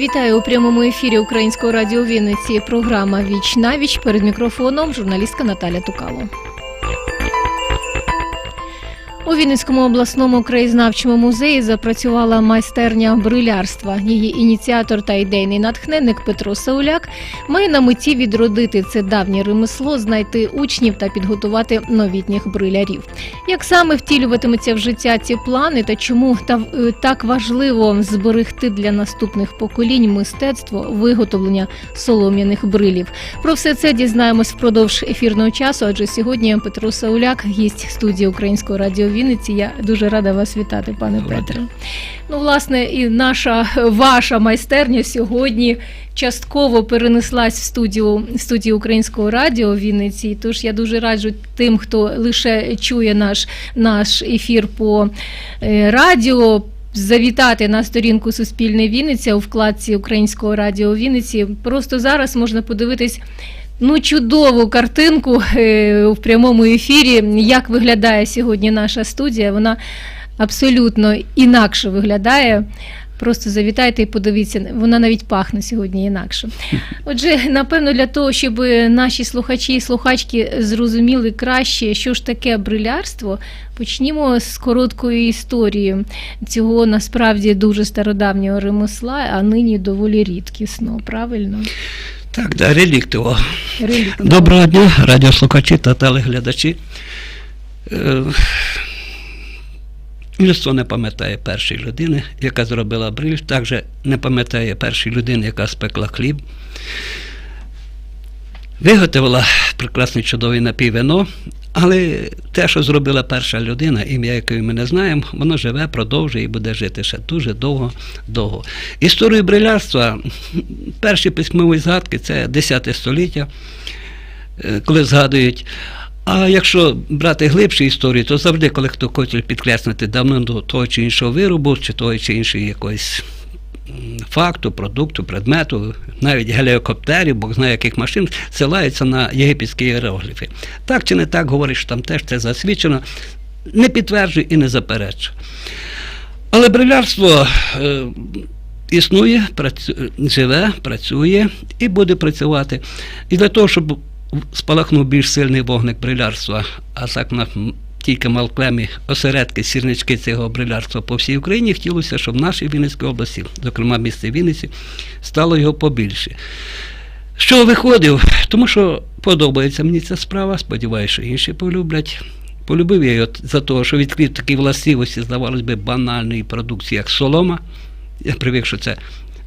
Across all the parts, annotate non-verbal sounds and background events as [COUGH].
Вітаю у прямому ефірі Українського радіо Вінниці. Програма Віч на віч перед мікрофоном журналістка Наталя Тукало. Вінницькому обласному краєзнавчому музеї запрацювала майстерня брилярства. Її ініціатор та ідейний натхненник Петро Сауляк має на меті відродити це давнє ремесло, знайти учнів та підготувати новітніх брилярів. Як саме втілюватимуться в життя ці плани та чому е, так важливо зберегти для наступних поколінь мистецтво виготовлення солом'яних брилів? Про все це дізнаємось впродовж ефірного часу. Адже сьогодні Петро Сауляк, гість студії Українського радіо Вінниці. Я дуже рада вас вітати, пане Петре. Ну, власне, і наша ваша майстерня сьогодні частково перенеслась в студію студію Українського радіо в Вінниці. Тож я дуже раджу тим, хто лише чує наш, наш ефір по е, радіо. Завітати на сторінку Суспільне Вінниця у вкладці Українського радіо Вінниці. Просто зараз можна подивитись ну чудову картинку е, в прямому ефірі. Як виглядає сьогодні наша студія? Вона абсолютно інакше виглядає. Просто завітайте і подивіться, вона навіть пахне сьогодні інакше. [LAUGHS] Отже, напевно, для того, щоб наші слухачі і слухачки зрозуміли краще, що ж таке брилярство, почнімо з короткої історії цього насправді дуже стародавнього ремесла, а нині доволі рідкісного, правильно? Так, да, реліктово. Реліктного. Доброго дня, радіослухачі та телеглядачі. Е, Людство не пам'ятає першої людини, яка зробила бриль, також не пам'ятає першої людини, яка спекла хліб. Виготовила прекрасне чудове напій вино, але те, що зробила перша людина, ім'я якої ми не знаємо, воно живе, продовжує і буде жити ще дуже довго. довго. Історію брилярства, перші письмові згадки це 10 століття, е, коли згадують. А якщо брати глибшу історію, то завжди, коли хто хоче підкреслити давно до того чи іншого виробу, чи того чи іншої якоїсь факту, продукту, предмету, навіть геліокоптерів, бог знає яких машин, ссилаються на єгипетські іерогліфи. Так чи не так говорить, що там теж це засвідчено, не підтверджую і не заперечую. Але брилярство е, існує, працю, живе, працює і буде працювати. І для того, щоб спалахнув більш сильний вогник брилярства, а так на тільки малклемі осередки, сірнички цього брилярства по всій Україні, хотілося, щоб в нашій Вінницькій області, зокрема місті Вінниці, стало його побільше. Що виходив? Тому що подобається мені ця справа, сподіваюся, що інші полюблять. Полюбив я його за те, що відкрив такі властивості, здавалось би, банальної продукції, як солома. Я привик, що це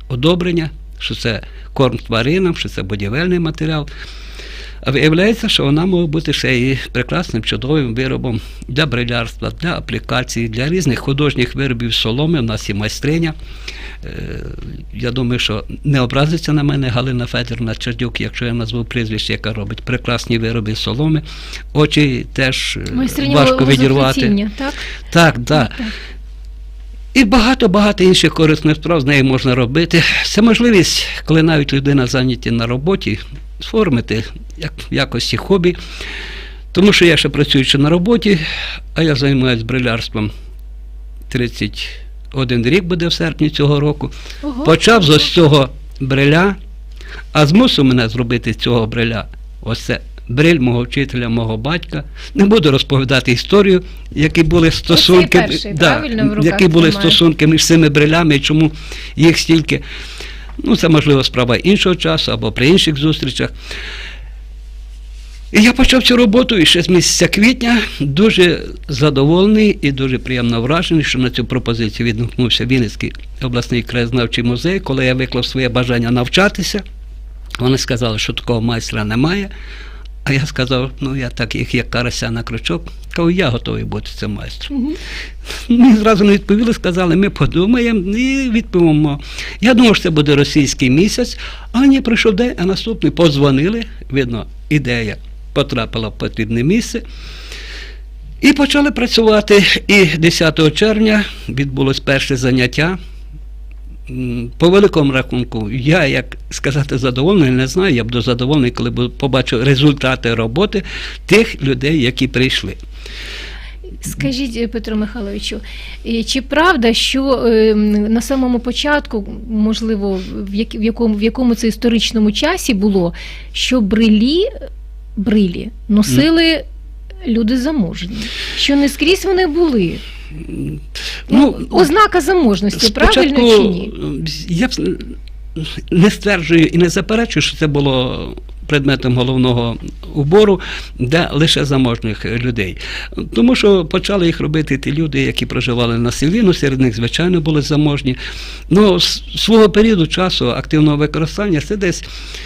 одобрення, що це корм тваринам, що це будівельний матеріал. А виявляється, що вона може бути ще і прекрасним чудовим виробом для брилярства, для аплікацій, для різних художніх виробів соломи. У нас є майстриня. Е, Я думаю, що не образиться на мене Галина Федорівна Чердюк, якщо я назву прізвище, яка робить прекрасні вироби соломи. Очі теж е, Майстриня важко відірвати. так? Так, так. Так. І багато-багато інших корисних справ з нею можна робити. Це можливість, коли навіть людина зайняті на роботі, сформити як в якості хобі. Тому що я ще працюючи на роботі, а я займаюся брилярством 31 рік буде в серпні цього року. Ого. Почав з ось цього бриля, а змусив мене зробити з цього бриля. Ось це бриль мого вчителя, мого батька. Не буду розповідати історію, які були стосунки, перший, руках які були тримає? стосунки між цими брилями і чому їх стільки. Ну, це можливо справа іншого часу або при інших зустрічах. І я почав цю роботу і ще з місяця квітня дуже задоволений і дуже приємно вражений, що на цю пропозицію відгукнувся Вінницький обласний краєзнавчий музей, коли я виклав своє бажання навчатися. Вони сказали, що такого майстра немає. А я сказав, ну я так, їх як карася на крючок, кажу, я готовий бути цим майстром. Мені зразу не відповіли, сказали, ми подумаємо і відповімо. Я думав, що це буде російський місяць, а ні, прийшов день, а наступний подзвонили, видно, ідея потрапила в потрібне місце. І почали працювати. І 10 червня відбулось перше заняття. По великому рахунку, я, як сказати, задоволений, не знаю, я буду задоволений, коли побачу результати роботи тих людей, які прийшли. Скажіть, е, Петро Михайловичу, е, чи правда, що е, на самому початку, можливо, в якому, в якому це історичному часі було, що брилі, брилі носили люди заможні? Що не скрізь вони були? Ну, ознака заможності, правильно чи ні? Я б не стверджую і не заперечую, що це було предметом головного убору для лише заможних людей. Тому що почали їх робити ті люди, які проживали на селі, ну серед них, звичайно, були заможні. Ну, з свого періоду часу активного використання це десь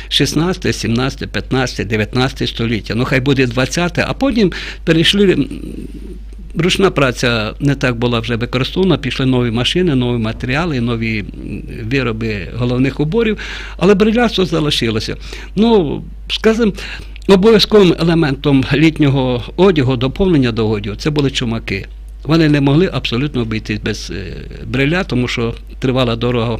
16, 17, 15, 19 століття. Ну, хай буде 20, а потім перейшли. Ручна праця не так була вже використована, пішли нові машини, нові матеріали, нові вироби головних уборів, але брилярство залишилося. Ну, скажімо, обов'язковим елементом літнього одягу, доповнення до одягу, це були чумаки. Вони не могли абсолютно обійтись без е, бриля, тому що тривала дорога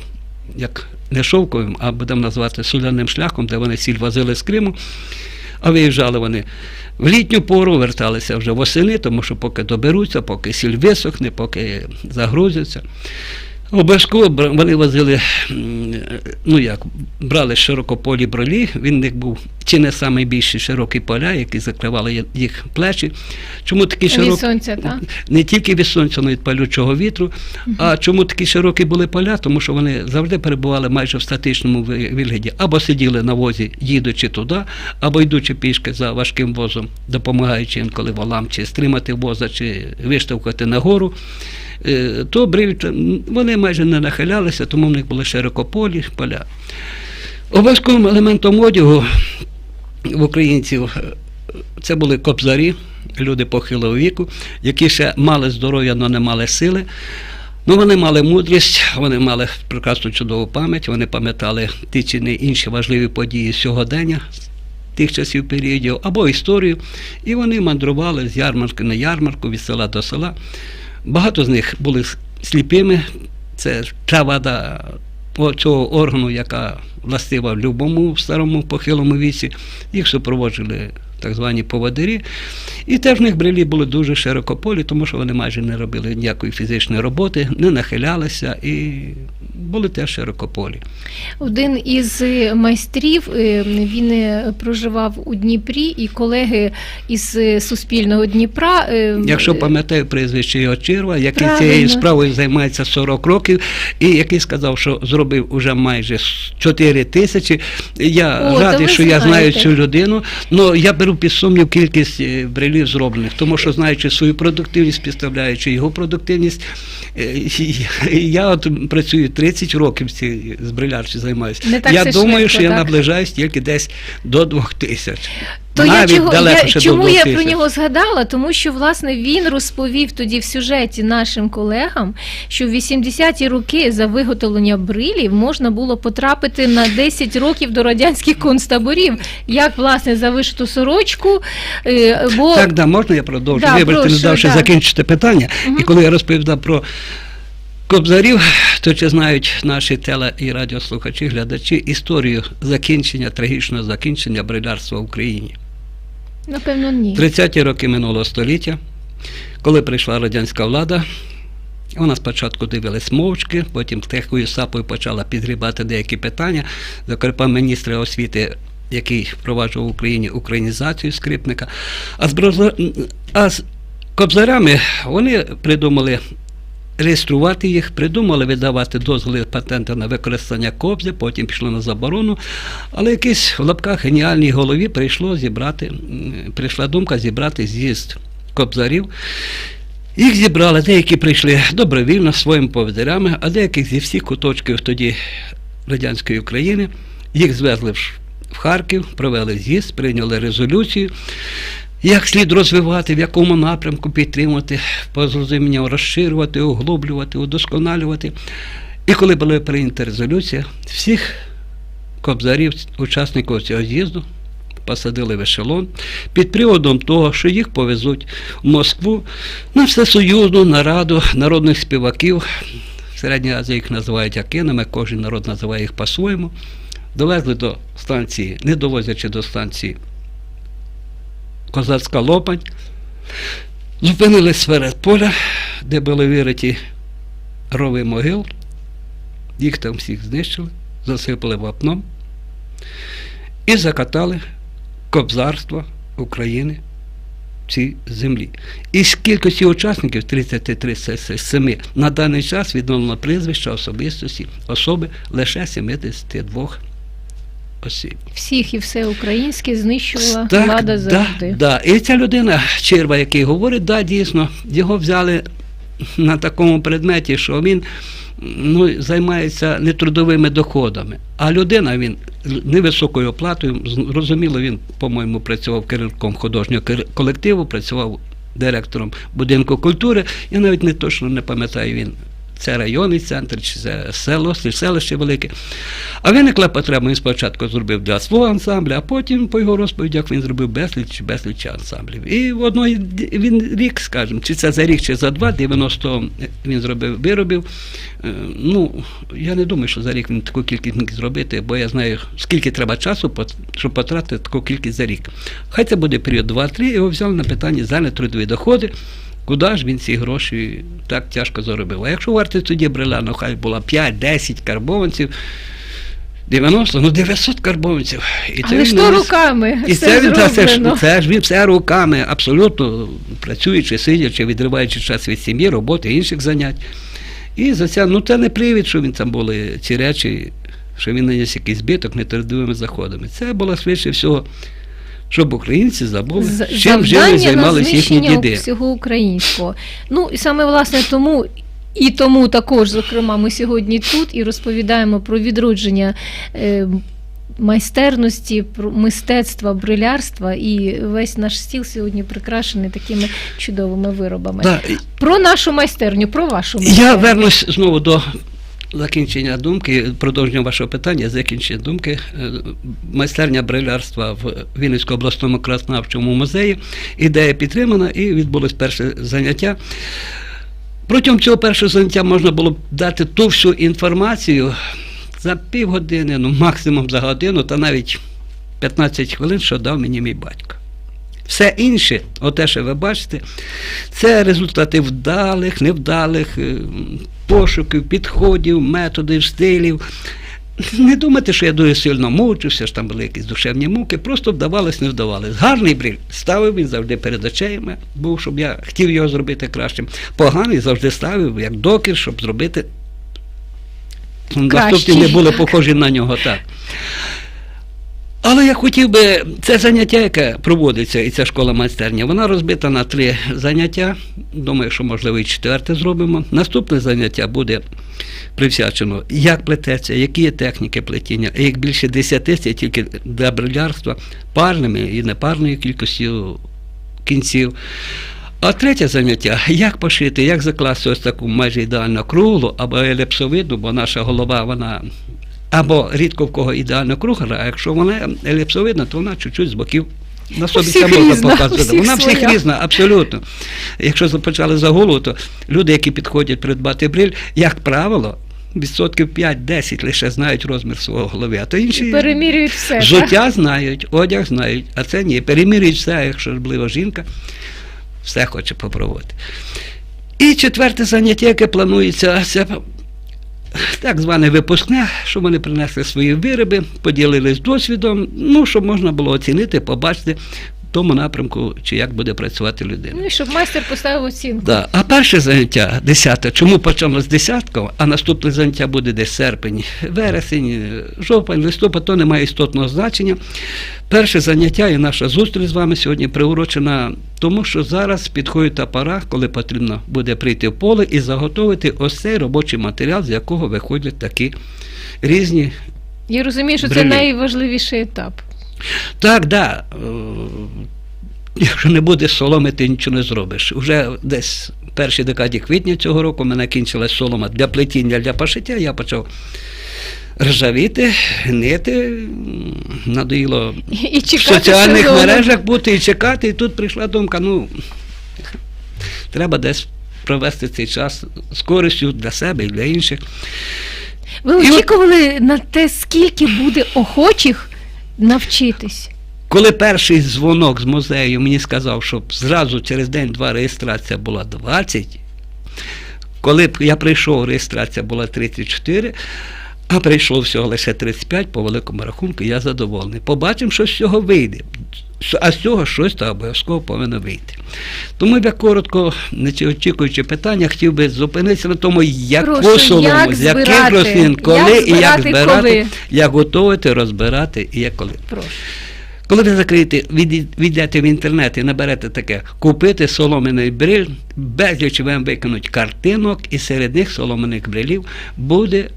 як не шовковим, а будемо назвати соляним шляхом, де вони сіль возили з Криму. А виїжджали вони в літню пору, верталися вже восени, тому що поки доберуться, поки сіль висохне, поки загрузяться. Обов'язково вони возили, ну як, брали широкополі бролі, він в них був чи не найбільші широкі поля, які закривали їх плечі. Чому такі Від сонця, так? Не тільки від сонця, але й від палючого вітру. А чому такі широкі були поля? Тому що вони завжди перебували майже в статичному вигляді. Або сиділи на возі, їдучи туди, або йдучи пішки за важким возом, допомагаючи інколи волам чи стримати воза, чи виштовхати нагору. Е, То бриль, вони майже не нахилялися, тому в них були широкополі поля. Обов'язковим елементом одягу в українців е, це були кобзарі, люди похилого віку, які ще мали здоров'я, але не мали сили. Ну, вони мали мудрість, вони мали прекрасну чудову пам'ять, вони пам'ятали ті чи не інші важливі події сьогодення тих часів періодів або історію. І вони мандрували з ярмарки на ярмарку, від села до села. Багато з них були сліпими. Це та вада цього органу, яка властива в будь-якому старому похилому віці. Їх супроводжували так звані поводирі. І теж в них брелі були дуже широкополі, тому що вони майже не робили ніякої фізичної роботи, не нахилялися і були теж широкополі. Один із е, майстрів е, він е, проживав у Дніпрі, і колеги із Суспільного Дніпра. Якщо пам'ятаю прізвище його Чирва, який Правильно. цією справою займається 40 років, і який сказав, що зробив уже майже 4 тисячі. Я О, радий, що я знаю цю людину. але я беру під сумнів кількість брелів зроблених, тому що знаючи свою продуктивність, підставляючи його продуктивність, [LAUGHS] я от працюю 30 років в цій з брилярчі займаюся. Не так Я все думаю, швидко, що я так? наближаюсь тільки десь до 2 тисяч. То я чого далеко я, чому я про нього згадала? Тому що власне він розповів тоді в сюжеті нашим колегам, що в 80-ті роки за виготовлення брилів можна було потрапити на 10 років до радянських концтаборів, як власне за вишиту сорочку. е, Бо Так, да, можна я продовжу? Да, Вибачте, не прошу, давши да. закінчити питання. Мгм. І коли я розповідав про кобзарів, то чи знають наші теле і радіослухачі, глядачі історію закінчення, трагічного закінчення брилярства в Україні. напевно ні. 30-ті роки минулого століття, коли прийшла радянська влада, вона спочатку дивилась мовчки, потім тихою сапою почала підгрібати деякі питання. Зокрема, міністра освіти, який впроваджував в Україні українізацію скрипника. А з, броза- а з кобзарями вони придумали реєструвати їх, придумали видавати дозволи патенти на використання кобзи, потім пішло на заборону. Але якийсь в лапках геніальній голові прийшло зібрати, прийшла думка зібрати з'їзд кобзарів. Їх зібрали, деякі прийшли добровільно своїми повідерями, а деяких зі всіх куточків тоді радянської України. Їх звезли в Харків, провели з'їзд, прийняли резолюцію. Як слід розвивати, в якому напрямку підтримувати, по зрозумінню розширювати, углублювати, удосконалювати. І коли була прийнята резолюція, всіх кобзарів, учасників цього з'їзду посадили в ешелон під приводом того, що їх повезуть в Москву на всесоюзну нараду народних співаків. В Середній Азії їх називають акинами, кожен народ називає їх по-своєму. Довезли до станції, не довозячи до станції Козацька Лопань. Зупинились серед поля, де були вириті рови могил. Їх там всіх знищили, засипали вапном і закатали кобзарство України в цій землі. Із кількості учасників 33 на даний час відновлено прізвища особистості особи лише 72 осіб. Всіх і все українське знищувала Так, влада да, завжди. Да. І ця людина, черва, який говорить, да, дійсно, його взяли на такому предметі, що він ну, займається нетрудовими доходами. А людина він невисокою оплатою, зрозуміло, він, по-моєму, працював керівником художнього колективу, працював директором будинку культури. Я навіть не точно не пам'ятаю він. Це районний центр, чи це село, чи селище велике. А виникла потреба, він спочатку зробив для свого ансамблю, а потім, по його розповідях, він зробив безліч безліч ансамблів. І в одної він рік, скажімо, чи це за рік, чи за два, 90 він зробив виробів. Е, Ну, я не думаю, що за рік він таку кількість міг зробити, бо я знаю, скільки треба часу, щоб потратити таку кількість за рік. Хай це буде період 2-3, його взяли на питання за трудові доходи. Куди ж він ці гроші так тяжко заробив? А якщо вартість тоді брила, ну хай була 5-10 карбованців, 90, ну 900 карбованців. І Але він не- руками і це він та, це, ж, це ж він все руками, абсолютно працюючи, сидячи, відриваючи час від сім'ї, роботи, інших занять. І за це, ну це не привід, що він там були ці речі, що він наніс якийсь збиток нетрудовими заходами. Це було швидше всього, щоб українці забули, З- чим жили і займалися їхні діди. всього українського. Ну і саме власне тому. І тому також, зокрема, ми сьогодні тут і розповідаємо про відродження е, майстерності, про мистецтва, брилярства, і весь наш стіл сьогодні прикрашений такими чудовими виробами. Да, Про нашу майстерню, про вашу Я вернусь знову до закінчення думки, продовження вашого питання, закінчення думки. Е, Майстерня брилярства в Вінницькому обласному краснавчому музеї. Ідея підтримана і відбулось перше заняття. Протягом цього першого заняття можна було дати ту всю інформацію за півгодини, ну максимум за годину, та навіть 15 хвилин, що дав мені мій батько. Все інше, оте, що ви бачите, це результати вдалих, невдалих е, пошуків, підходів, методів, стилів. Не думайте, що я дуже сильно мучився, що там були якісь душевні муки, просто вдавалось, не вдавалось. Гарний бріль ставив він завжди перед очима, був, щоб я хотів його зробити кращим. Поганий завжди ставив як докір, щоб зробити. Кращий. Наступні не були похожі на нього так. Але я хотів би, це заняття, яке проводиться, і ця школа майстерня, вона розбита на три заняття. Думаю, що можливо і четверте зробимо. Наступне заняття буде присвячено, як плететься, які є техніки плетіння, і як більше десяти, це тільки для брилярства, парними і непарною кількістю кінців. А третє заняття, як пошити, як закласти ось таку майже ідеально круглу або еліпсовидну, бо наша голова, вона або рідко в кого ідеально кругла, а якщо вона еліпсовидна, то вона чуть-чуть з боків на собі це можна показувати. Вона всіх своя. різна, абсолютно. Якщо започали за голову, то люди, які підходять придбати бриль, як правило, відсотків 5-10 лише знають розмір свого голови, а то інші Перемірюють все. так? знають, одяг знають, а це ні. Перемірюють все, якщо жблива жінка, все хоче попробувати. І четверте заняття, яке планується, це так зване випускне, що вони принесли свої вироби, поділились досвідом, ну, щоб можна було оцінити, побачити тому напрямку, чи як буде працювати людина. Ну і щоб майстер поставив оцінку. Да. А перше заняття, десяте, чому почало з десятком, а наступне заняття буде десь серпень, вересень, жовтень, листопад, то не має істотного значення. Перше заняття і наша зустріч з вами сьогодні приурочена тому, що зараз підходить пора, коли потрібно буде прийти в поле і заготовити ось цей робочий матеріал, з якого виходять такі різні Я розумію, що це найважливіший етап. Так, да. Е, Якщо не буде соломи, ти нічого не зробиш. Уже десь в першій декаді квітня цього року мене кінчилась солома для плетіння, для пошиття, я почав ржавіти, гнити, надоїло І в соціальних сезону. мережах бути і чекати. І тут прийшла думка, ну треба десь провести цей час з користю для себе і для інших. Ви І от- очікували на те, скільки буде охочих навчитись? Коли перший дзвонок з музею мені сказав, що зразу через день-два реєстрація була 20, коли я прийшов, реєстрація була 34, а прийшло всього лише 35 по великому рахунку, я задоволений. Побачимо, що з цього вийде. А з цього щось то обов'язково повинно вийти. Тому я коротко, не очікуючи питання, хотів би зупинитися на тому, яку Прошу, солому, як з яких рослин, коли Як і як збирати, коли? як готувати, розбирати і як коли. Прошу. Коли ви закриєте, відійдете в інтернет і наберете таке купити соломиний бриль, безліч вам викинуть картинок, і серед них соломиних брилів буде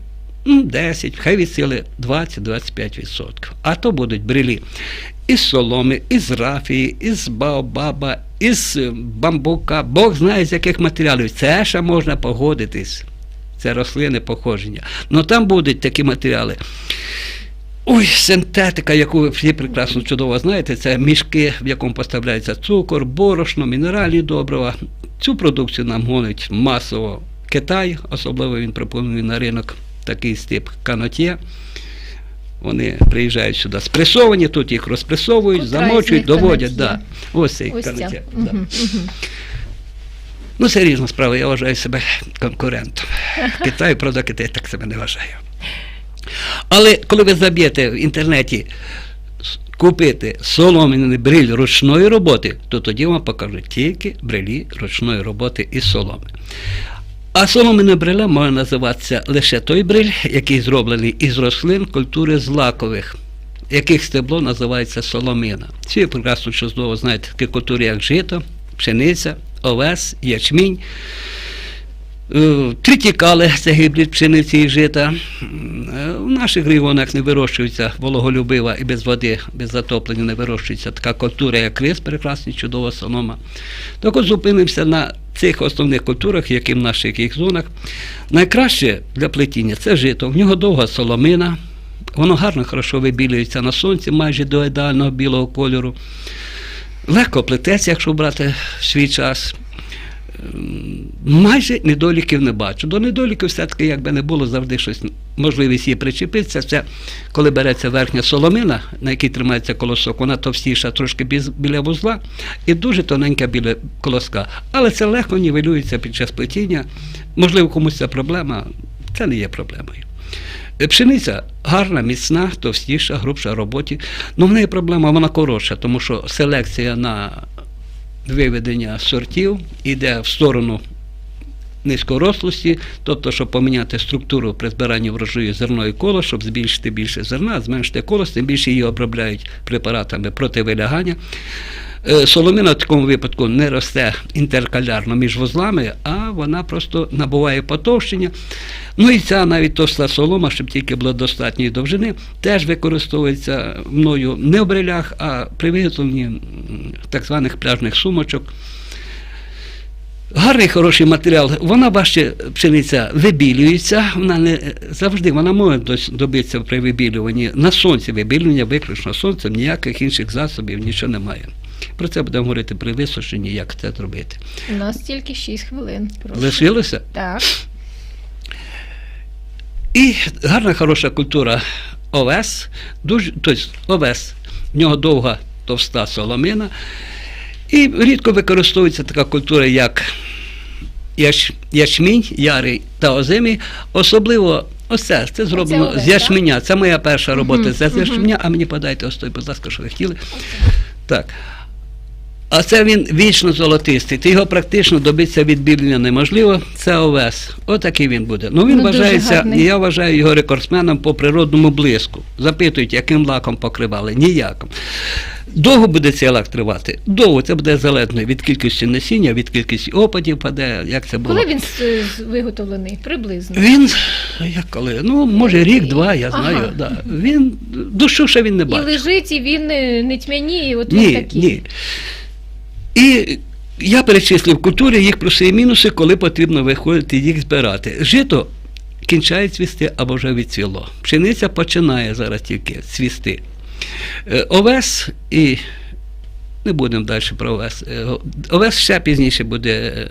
ну, 10, хай від сили 20-25%. А то будуть брилі із соломи, із рафії, із баобаба, із бамбука, Бог знає з яких матеріалів. Це ще можна погодитись. Це рослини походження. Ну там будуть такі матеріали. Ой, синтетика, яку ви всі прекрасно чудово знаєте, це мішки, в якому поставляється цукор, борошно, мінеральні добрива. Цю продукцію нам гонить масово Китай, особливо він пропонує на ринок такий стип канотє. Вони приїжджають сюди спресовані, тут їх розпресовують, Котра замочують, доводять. Да. Ось цей Ось ця. Да. Ну, це різна справа, я вважаю себе конкурентом. Китай, правда, Китай так себе не вважає. Але коли ви заб'єте в інтернеті купити солом'яний бриль ручної роботи, то тоді вам покажуть тільки брилі ручної роботи із соломи. А соломина бриля може називатися лише той бриль, який зроблений із рослин культури злакових, яких стебло називається соломина. Всі прекрасно чудово знають такі культури, як жито, пшениця, овес, ячмінь. Е, Тритікали це гібрид пшениці і жита. Е, В наших регіонах не вирощується вологолюбива і без води, без затоплення не вирощується така культура, як рис, прекрасна, чудова солома. Так от зупинимося на цих основних культурах, які в наших їх зонах. Найкраще для плетіння це жито. В нього довга соломина, воно гарно, хорошо вибілюється на сонці, майже до ідеального білого кольору. Легко плететься, якщо брати в свій час. Майже недоліків не бачу. До недоліків все-таки, якби не було, завжди щось можливість її причепитися. Це коли береться верхня соломина, на якій тримається колосок, вона товстіша трошки біля вузла і дуже тоненька біля колоска. Але це легко нівелюється під час плетіння. Можливо, комусь це проблема, це не є проблемою. Е, Пшениця гарна, міцна, товстіша, грубша в роботі. Ну, в неї проблема, вона коротша, тому що селекція на виведення сортів іде в сторону низькорослості, тобто, щоб поміняти структуру при збиранні врожаю зерної коло, щоб збільшити більше зерна, зменшити колос, тим більше її обробляють препаратами проти вилягання. Е, Соломина в такому випадку не росте інтеркалярно між вузлами, а вона просто набуває потовщення. Ну і ця навіть товста солома, щоб тільки було достатньої довжини, теж використовується мною не в брилях, а при виготовленні так званих пляжних сумочок. Гарний хороший матеріал, вона важче пшениця вибілюється, вона не завжди вона може добитися при вибілюванні на сонці вибілювання, виключно сонцем, ніяких інших засобів, нічого немає. Про це будемо говорити при висушенні, як це зробити. У нас тільки 6 хвилин. Прошу. Лишилося? Так. І гарна хороша культура овес, дуже, тобто овес, в нього довга товста соломина. І рідко використовується така культура, як яч, ячмінь, ярий та озимий. Особливо ось це, це зроблено з ячменя. Це моя перша робота Мгм, з ячменя, а мені подайте ось той, будь ласка, що ви хотіли. Так. А це він вічно золотистий. Ти його практично добитися відбілення неможливо. Це овес. Отакий він буде. Ну він Ну, вважається, я вважаю його рекордсменом по природному блиску. Запитують, яким лаком покривали? Ніяким. Довго буде цей лак тривати? Довго це буде залежно від кількості насіння, від кількості опадів паде, як це було. Коли він виготовлений? Приблизно. Він, як коли? Ну, може, рік-два, я Ага. знаю. Да. Він душу ще він не І лежить, і він не, не тьмяніє, от він такий. ні. І я перечислив в культурі їх плюси і мінуси, коли потрібно виходити їх збирати. Жито кінчає цвісти або вже відцвіло. Пшениця починає зараз тільки цвісти. Е, Овес і. Не будемо далі про овес. Е, Овес ще пізніше буде е,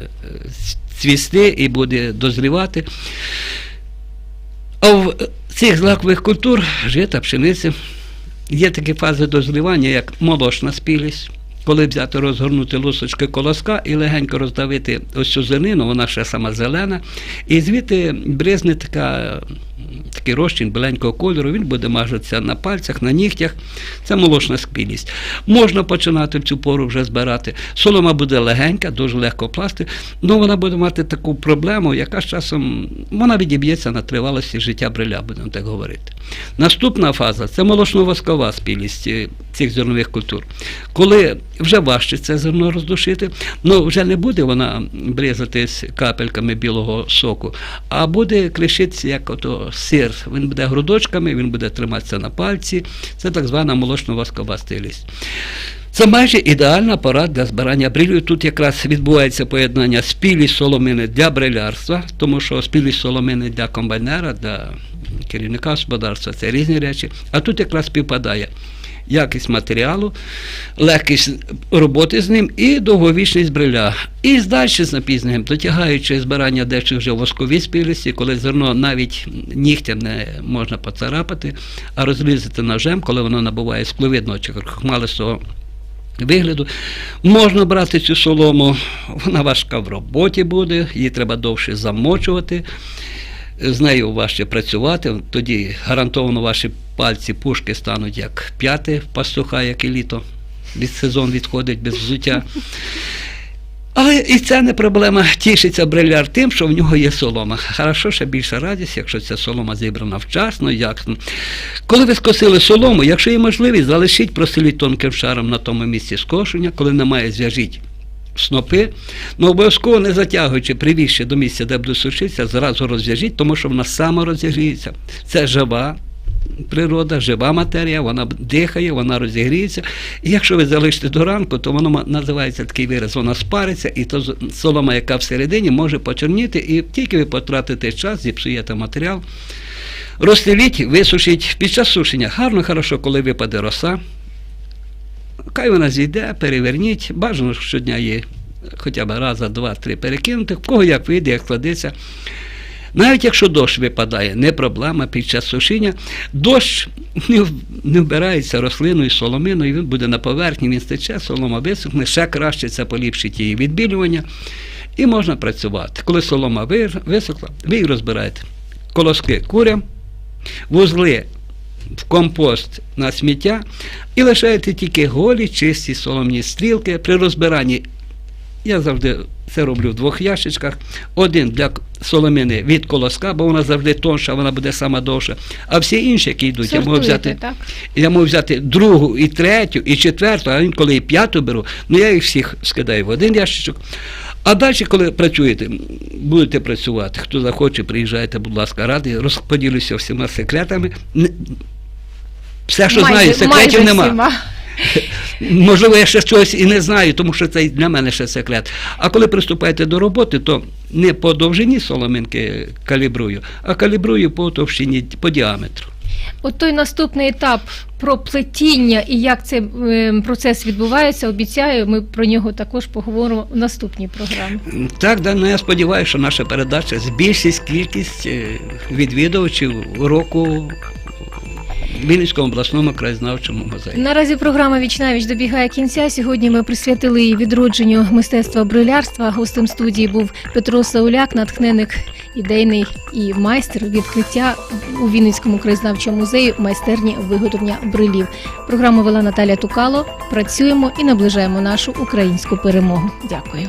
цвісти і буде дозрівати. А в цих злакових культур жита, пшениці Є такі фази дозрівання, як молочна спілість. Коли взяти розгорнути лусочки колоска і легенько роздавити ось цю зелену, вона ще сама зелена, і звідти бризне така, такий розчин біленького кольору, він буде мажитися на пальцях, на нігтях. Це молочна спілість. Можна починати в цю пору вже збирати. Солома буде легенька, дуже легко пласти, але вона буде мати таку проблему, яка з часом вона відіб'ється на тривалості життя бриля, будемо так говорити. Наступна фаза це молочно-воскова спілість е, цих зернових культур. Коли вже важче це зерно роздушити, ну вже не буде вона бризатись капельками білого соку, а буде кришитися як ото сир. Він буде грудочками, він буде триматися на пальці. Це так звана молочно-воскова стилість. Це майже ідеальна пора для збирання брилю. Тут якраз відбувається поєднання спілість соломини для брилярства, тому що спілість соломини для комбайнера, для керівника господарства це різні речі. А тут якраз співпадає якість матеріалу, легкість роботи з ним і довговічність бриля. І далі з запізненням, дотягаючи збирання дещо вже воскові спілості, коли зерно навіть нігтям не можна поцарапати, а розрізати ножем, коли воно набуває скловидного чи хмалистого вигляду. Можна брати цю солому, вона важка в роботі буде, її треба довше замочувати. З нею важче працювати, тоді гарантовано ваші пальці пушки стануть як п'яти пастуха, як і літо. Від сезон відходить без взуття. Але і це не проблема. Тішиться бриляр тим, що в нього є солома. Хорошо, ще більша радість, якщо ця солома зібрана вчасно, яксно. Коли ви скосили солому, якщо є можливість, залишіть, просиліть тонким шаром на тому місці скошення, коли немає, зв'яжіть снопи, ну обов'язково не затягуючи привіще до місця, де буде сушитися, зразу розв'яжіть, тому що вона сама розігріється. Це жива природа, жива матерія, вона дихає, вона розігріється. І якщо ви залишите до ранку, то воно називається такий вираз, вона спариться, і то солома, яка всередині, може почорніти, і тільки ви потратите час, зіпсуєте матеріал. Розстеліть, висушіть під час сушення. Гарно, хорошо, коли випаде роса. Хай вона зійде, переверніть. Бажано що щодня її хоча б раз, два, три перекинути. В кого як вийде, як складеться. Навіть якщо дощ випадає, не проблема під час сушіння. Дощ не, не вбирається рослиною, соломиною, він буде на поверхні, він стече, солома висохне, ще краще це поліпшить її відбілювання. І можна працювати. Коли солома висохла, ви її розбираєте. Колоски курям, вузли в компост на сміття і лишаєте тільки голі, чисті соломні стрілки. При розбиранні я завжди це роблю в двох ящичках. Один для соломини від колоска, бо вона завжди тонша, вона буде сама довша. А всі інші, які йдуть, я можу взяти так? я можу взяти другу, і третю, і четверту, а інколи і п'яту беру, ну я їх всіх скидаю в один ящичок. А далі, коли працюєте, будете працювати, хто захоче, приїжджайте, будь ласка, радий, розподілюся всіма секретами. Все, що знаю, секретів майже нема. всіма. [LAUGHS] Можливо, я ще щось і не знаю, тому що це для мене ще секрет. А коли приступаєте до роботи, то не по довжині соломинки калібрую, а калібрую по товщині, по діаметру. От той наступний етап про плетіння і як цей е, процес відбувається, обіцяю, ми про нього також поговоримо в наступній програмі. Так, да, ну я сподіваюся, що наша передача збільшить кількість е, відвідувачів року Вінницькому обласному краєзнавчому музеї. Наразі програма Віч на віч добігає кінця. Сьогодні ми присвятили її відродженню мистецтва брилярства. Гостем студії був Петро Сауляк, натхненник ідейний і майстер відкриття у Вінницькому краєзнавчому музеї майстерні виготовлення брилів. Програму вела Наталя Тукало. Працюємо і наближаємо нашу українську перемогу. Дякую.